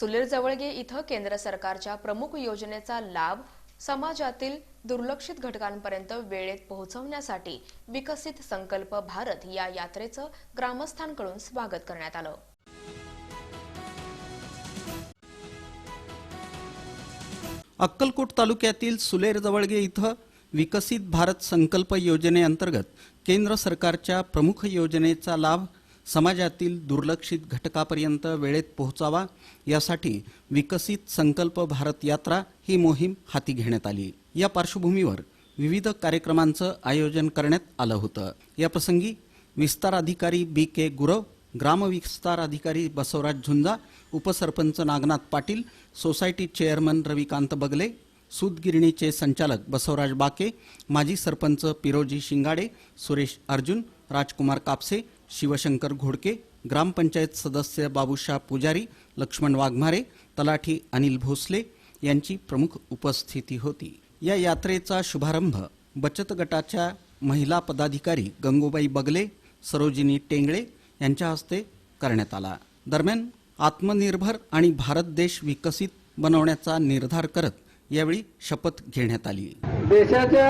सुलेर जवळगे इथं केंद्र सरकारच्या प्रमुख योजनेचा लाभ समाजातील दुर्लक्षित घटकांपर्यंत वेळेत पोहोचवण्यासाठी विकसित संकल्प भारत या यात्रेचं ग्रामस्थांकडून स्वागत करण्यात आलं. अक्कलकोट तालुक्यातील सुलेर जवळगे इथं विकसित भारत संकल्प योजनेअंतर्गत केंद्र सरकारच्या प्रमुख योजनेचा लाभ समाजातील दुर्लक्षित घटकापर्यंत वेळेत पोहोचावा यासाठी विकसित संकल्प भारत यात्रा ही मोहीम हाती घेण्यात आली. या पार्श्वभूमीवर विविध कार्यक्रमांचं आयोजन करण्यात आलं होतं. याप्रसंगी विस्तार अधिकारी बी के गुरव ग्रामविस्तार अधिकारी बसवराज झुंजा उपसरपंच नागनाथ पाटील सोसायटी चेअरमन रविकांत बगले सूतगिरणीचे संचालक बसवराज बाके माजी सरपंच पिरोजी शिंगाडे सुरेश अर्जुन राजकुमार कापसे शिवशंकर घोडके ग्रामपंचायत सदस्य बाबूशाह पुजारी लक्ष्मण वाघमारे तलाठी अनिल भोसले यांची प्रमुख उपस्थिती होती. या यात्रेचा शुभारंभ बचत गटाच्या महिला पदाधिकारी गंगूबाई बगले सरोजिनी टेंगळे यांच्या हस्ते करण्यात आला. दरम्यान आत्मनिर्भर आणि भारत देश विकसित बनवण्याचा निर्धार करत यावेळी शपथ घेण्यात आली. देशाच्या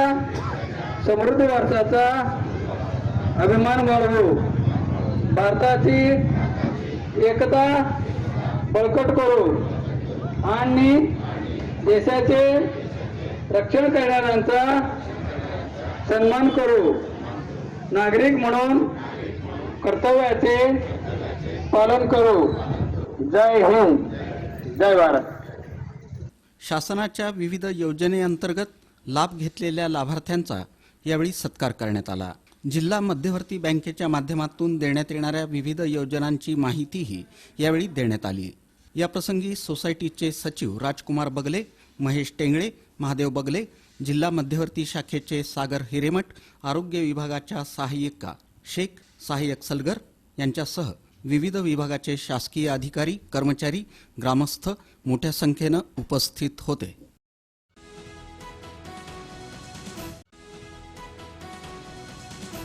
समृद्ध वारसाचा अभिमान बाळगू भारताची एकता बळकट करू आणि देशाचे रक्षण करणाऱ्यांचा सन्मान करू. नागरिक म्हणून कर्तव्याचे पालन करू. जय हिंद. जय भारत. शासनाच्या विविध योजनेअंतर्गत लाभ घेतलेल्या लाभार्थ्यांचा यावेळी सत्कार करण्यात आला. जिल्हा मध्यवर्ती बँकेच्या माध्यमातून देण्यात येणाऱ्या विविध योजनांची माहितीही यावेळी देण्यात आली. याप्रसंगी सोसायटीचे सचिव राजकुमार बगले महेश टेंगळे महादेव बगले जिल्हा मध्यवर्ती शाखेचे सागर हिरेमठ आरोग्य विभागाच्या सहाय्यिका शेख सहाय्यक सलगर यांच्यासह विविध विभागाचे शासकीय अधिकारी कर्मचारी ग्रामस्थ मोठ्या संख्येनं उपस्थित होते.